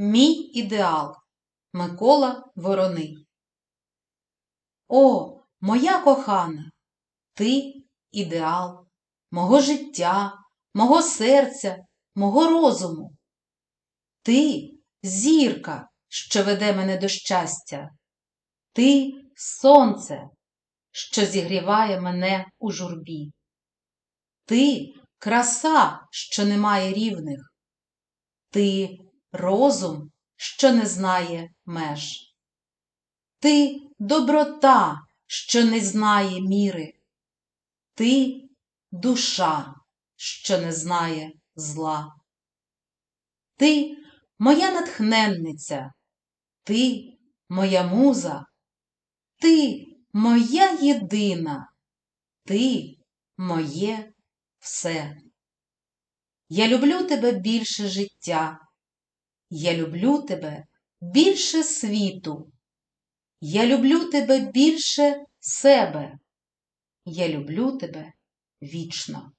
Мій ідеал Микола Вороний. О, моя кохана, ти ідеал мого життя, мого серця, мого розуму. Ти зірка, що веде мене до щастя. Ти сонце, що зігріває мене у журбі. Ти краса, що не має рівних. Ти розум, що не знає меж. Ти доброта, що не знає міри. Ти душа, що не знає зла. Ти моя натхненниця, ти моя муза, ти моя єдина, ти моє все. Я люблю тебе більше життя, я люблю тебе більше світу, я люблю тебе більше себе, я люблю тебе вічно.